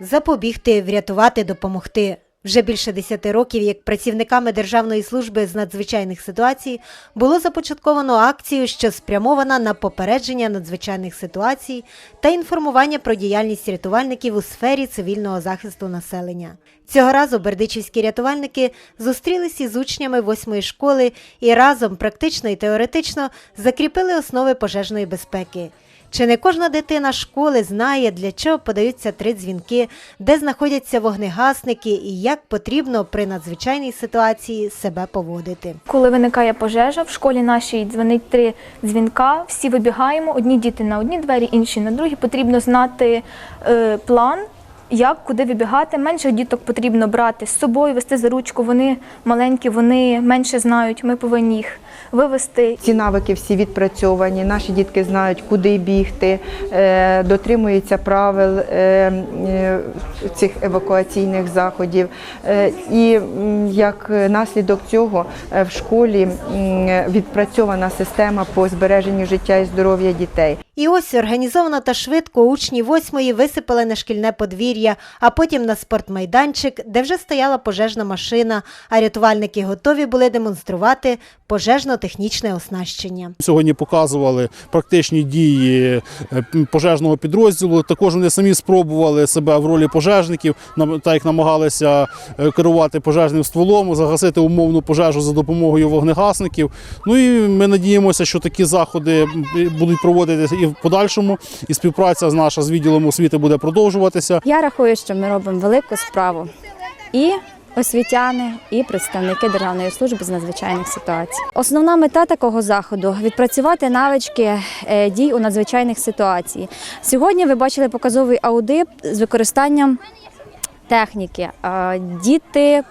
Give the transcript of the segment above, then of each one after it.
Запобігти, врятувати, допомогти. Вже більше 10 років, як працівниками Державної служби з надзвичайних ситуацій, було започатковано акцію, що спрямована на попередження надзвичайних ситуацій та інформування про діяльність рятувальників у сфері цивільного захисту населення. Цього разу бердичівські рятувальники зустрілись із учнями восьмої школи і разом практично і теоретично закріпили основи пожежної безпеки. Чи не кожна дитина школи знає, для чого подаються три дзвінки, де знаходяться вогнегасники і як потрібно при надзвичайній ситуації себе поводити? Коли виникає пожежа, в школі нашій дзвонить три дзвінка, всі вибігаємо, одні діти на одні двері, інші на другі. Потрібно знати е, план, як, куди вибігати. Менше діток потрібно брати з собою, вести за ручку. Вони маленькі, вони менше знають. Ми повинні їх вивести. Ці навики всі відпрацьовані. Наші дітки знають, куди бігти, е, дотримуються правил е, е, цих евакуаційних заходів. І як наслідок цього в школі відпрацьована система по збереженню життя і здоров'я дітей. І ось організовано та швидко учні восьмої висипали на шкільне подвір'я, а потім на спортмайданчик, де вже стояла пожежна машина, а рятувальники готові були демонструвати пожежно-технічне оснащення. Сьогодні показували практичні дії е, пожежного підрозділу. Також вони самі спробували себе в ролі пожежників, так як намагалися е, керувати пожежним стволом, загасити умовну пожежу за допомогою вогнегасників. Ну і ми надіємося, що такі заходи будуть проводитися і в подальшому. І співпраця з наша з відділом освіти буде продовжуватися. Я рахую, що ми робимо велику справу. І освітяни, і представники Державної служби з надзвичайних ситуацій. Основна мета такого заходу відпрацювати навички е, дій у надзвичайних ситуаціях. Сьогодні ви бачили показовий аудит з використанням техніки. Е, Діти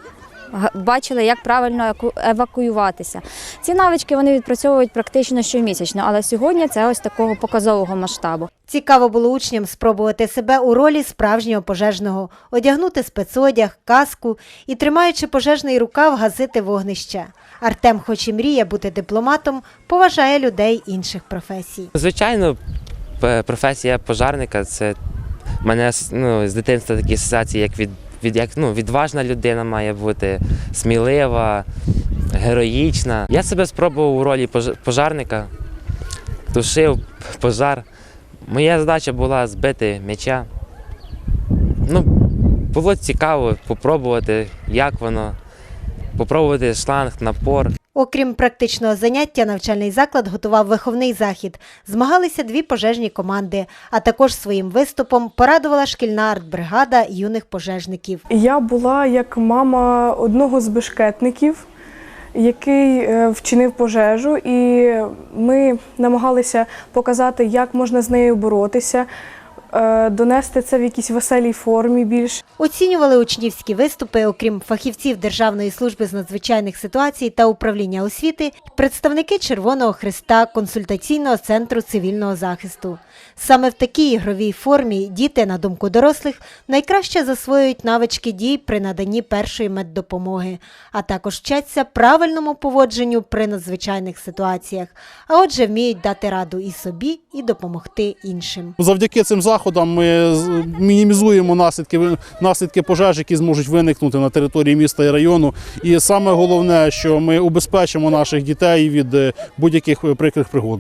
бачили, як правильно еку- евакуюватися. Ці навички вони відпрацьовують практично щомісячно, але сьогодні це ось такого показового масштабу. Цікаво було учням спробувати себе у ролі справжнього пожежного, одягнути спецодяг, каску і, тримаючи пожежний рукав, гасити вогнище. Артем, хоч і мріє бути дипломатом, поважає людей інших професій. Звичайно, професія пожарника це в мене ну, з дитинства такі асоціації, як від, від як ну, відважна людина має бути, смілива, героїчна. Я себе спробував у ролі пожарника, тушив пожар. Моя задача була збити м'яча. Ну, було цікаво попробувати, як воно, попробувати шланг, напор. Окрім практичного заняття, навчальний заклад готував виховний захід. Змагалися дві пожежні команди, а також своїм виступом порадувала шкільна артбригада юних пожежників. Я була як мама одного з бешкетників, який е, вчинив пожежу, і ми намагалися показати, як можна з нею боротися, донести це в якійсь веселій формі більш. Оцінювали учнівські виступи, окрім фахівців Державної служби з надзвичайних ситуацій та управління освіти, представники Червоного Христа консультаційного центру цивільного захисту. Саме в такій ігровій формі діти, на думку дорослих, найкраще засвоюють навички дій при наданні першої меддопомоги, а також вчаться правильному поводженню при надзвичайних ситуаціях, а отже, вміють дати раду і собі, і допомогти іншим. Завдяки цим заходам ми з- мінімізуємо наслідки, наслідки пожеж, які зможуть виникнути на території міста і району. І саме головне, що ми убезпечимо наших дітей від е, будь-яких е, прикрих пригод.